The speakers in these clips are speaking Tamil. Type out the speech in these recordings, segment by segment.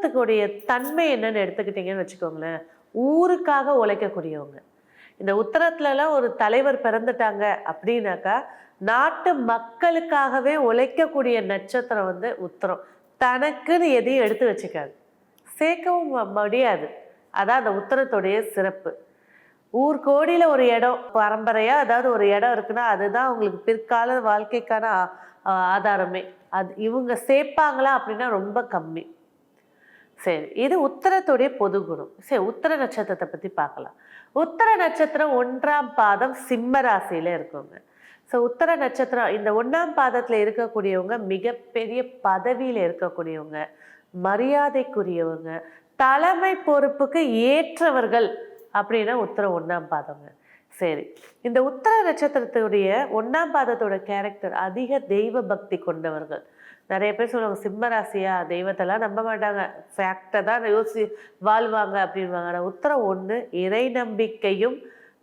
உத்தரத்துக்குடைய தன்மை என்னன்னு எடுத்துக்கிட்டிங்கன்னு வச்சுக்கோங்களேன். ஊருக்காக உழைக்கக்கூடியவங்க. இந்த உத்தரத்துலலாம் ஒரு தலைவர் பிறந்துட்டாங்க அப்படின்னாக்கா நாட்டு மக்களுக்காகவே உழைக்கக்கூடிய நட்சத்திரம் வந்து உத்தரம். தனக்குன்னு எதையும் எடுத்து வச்சுக்காது. சேர்க்கவும் முடியாது. அதான் அந்த உத்தரத்துடைய சிறப்பு. ஊர் கோடியில் ஒரு இடம் பரம்பரையாக அதாவது ஒரு இடம் இருக்குன்னா அதுதான் அவங்களுக்கு பிற்கால வாழ்க்கைக்கான ஆதாரமே. அது இவங்க சேர்ப்பாங்களா அப்படின்னா ரொம்ப கம்மி. சரி இது உத்தரத்துடைய பொது குணம். சரி உத்தர நட்சத்திரத்தை பற்றி பார்க்கலாம். உத்தர நட்சத்திரம் ஒன்றாம் பாதம் சிம்ம ராசியில் இருக்குங்க ஸோ உத்தர நட்சத்திரம் இந்த ஒன்றாம் பாதத்தில் இருக்கக்கூடியவங்க மிகப்பெரிய பதவியில் இருக்கக்கூடியவங்க மரியாதைக்குரியவங்க தலைமை பொறுப்புக்கு ஏற்றவர்கள் அப்படின்னா உத்தரம் ஒன்றாம் பாதங்க. சரி இந்த உத்தர நட்சத்திரத்துடைய ஒன்றாம் பாதத்தோட கேரக்டர் அதிக தெய்வ பக்தி கொண்டவர்கள். நிறைய பேர் சொல்லுவாங்க சிம்ம ராசியா? தெய்வத்தெல்லாம் நம்ப மாட்டாங்க. ஃபேக்டை தான் யோசி வாழ்வாங்க அப்படின்வாங்க ஆனால் உத்தரம் ஒன்று இறை நம்பிக்கையும்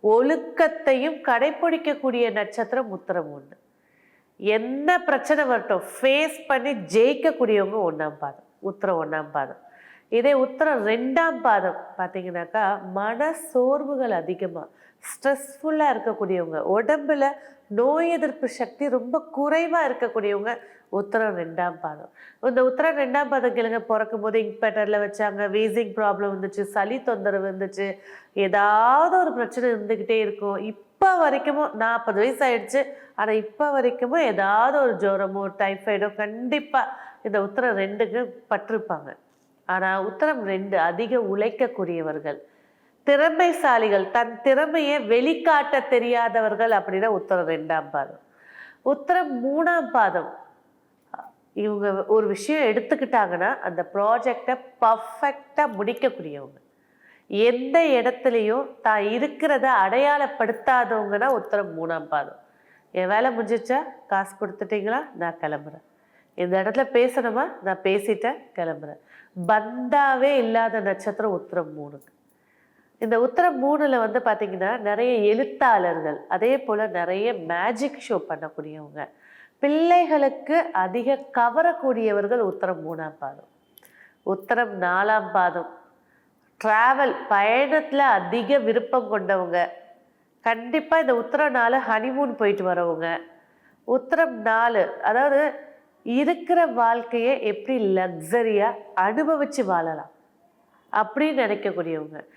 ஒழுக்கத்தையும் கடைப்பிடிக்கக்கூடிய நட்சத்திரம் உத்தரம் ஒன்று என்ன பிரச்சனை வரட்டும் ஃபேஸ் பண்ணி ஜெயிக்கக்கூடியவங்க ஒன்றாம் பாதம் உத்தரம் ஒன்றாம் பாதம். இதே உத்தரம் ரெண்டாம் பாதம் பார்த்தீங்கன்னாக்கா மன சோர்வுகள் அதிகமாக ஸ்ட்ரெஸ்ஃபுல்லாக இருக்கக்கூடியவங்க உடம்புல நோய் எதிர்ப்பு சக்தி ரொம்ப குறைவாக இருக்கக்கூடியவங்க உத்தரம் ரெண்டாம் பாதம். இந்த உத்தரம் ரெண்டாம் பாதம் கேளுங்க பிறக்கும் போது இங்க் பேட்டரில் வச்சாங்க வீசிங் ப்ராப்ளம் வந்துச்சு சளி தொந்தரவு இருந்துச்சு ஏதாவது ஒரு பிரச்சனை இருந்துக்கிட்டே இருக்கும். இப்போ வரைக்கும் நாற்பது வயசு ஆயிடுச்சு ஆனால் இப்போ வரைக்கும் ஏதாவது ஒரு ஜுரமோ டைஃபாய்டோ கண்டிப்பாக இந்த உத்தரம் ரெண்டுக்கு பட்டிருப்பாங்க. ஆனால் உத்தரம் ரெண்டு அதிக உழைக்கக்கூடியவர்கள். திறமைசாலிகள் தன் திறமையை வெளிக்காட்ட தெரியாதவர்கள் அப்படின்னா உத்தரம் ரெண்டாம் பாதம். உத்தரம் மூணாம் பாதம். இவங்க ஒரு விஷயம் எடுத்துக்கிட்டாங்கன்னா அந்த ப்ராஜெக்டை பர்ஃபெக்டாக முடிக்கக்கூடியவங்க. எந்த இடத்துலையும் தான் இருக்கிறத அடையாளப்படுத்தாதவங்கன்னா உத்தரம் மூணாம் பாதம். என் வேலை முடிஞ்சிச்சா காசு கொடுத்துட்டீங்களா? நான் கிளம்புறேன். இந்த இடத்துல பேசணுமா? நான் பேசிட்டேன் கிளம்புறேன். பந்தாவே இல்லாத நட்சத்திரம் உத்தரம் மூணு இந்த உத்தரம் மூணுல வந்து பார்த்தீங்கன்னா நிறைய எழுத்தாளர்கள் அதே போல் நிறைய மேஜிக் ஷோ பண்ணக்கூடியவங்க. பிள்ளைகளுக்கு அதிக கவரக்கூடியவர்கள் உத்தரம் மூணாம் பாதம். உத்தரம் நாலாம் பாதம். ட்ராவல் பயணத்தில் அதிக விருப்பம் கொண்டவங்க. கண்டிப்பாக இந்த உத்தரம் நாலு ஹனிமூன் போயிட்டு வரவங்க. உத்தரம் நாலு அதாவது இருக்கிற வாழ்க்கையை எப்படி லக்ஸரியாக அனுபவித்து வாழலாம் அப்படின்னு நினைக்கக்கூடியவங்க.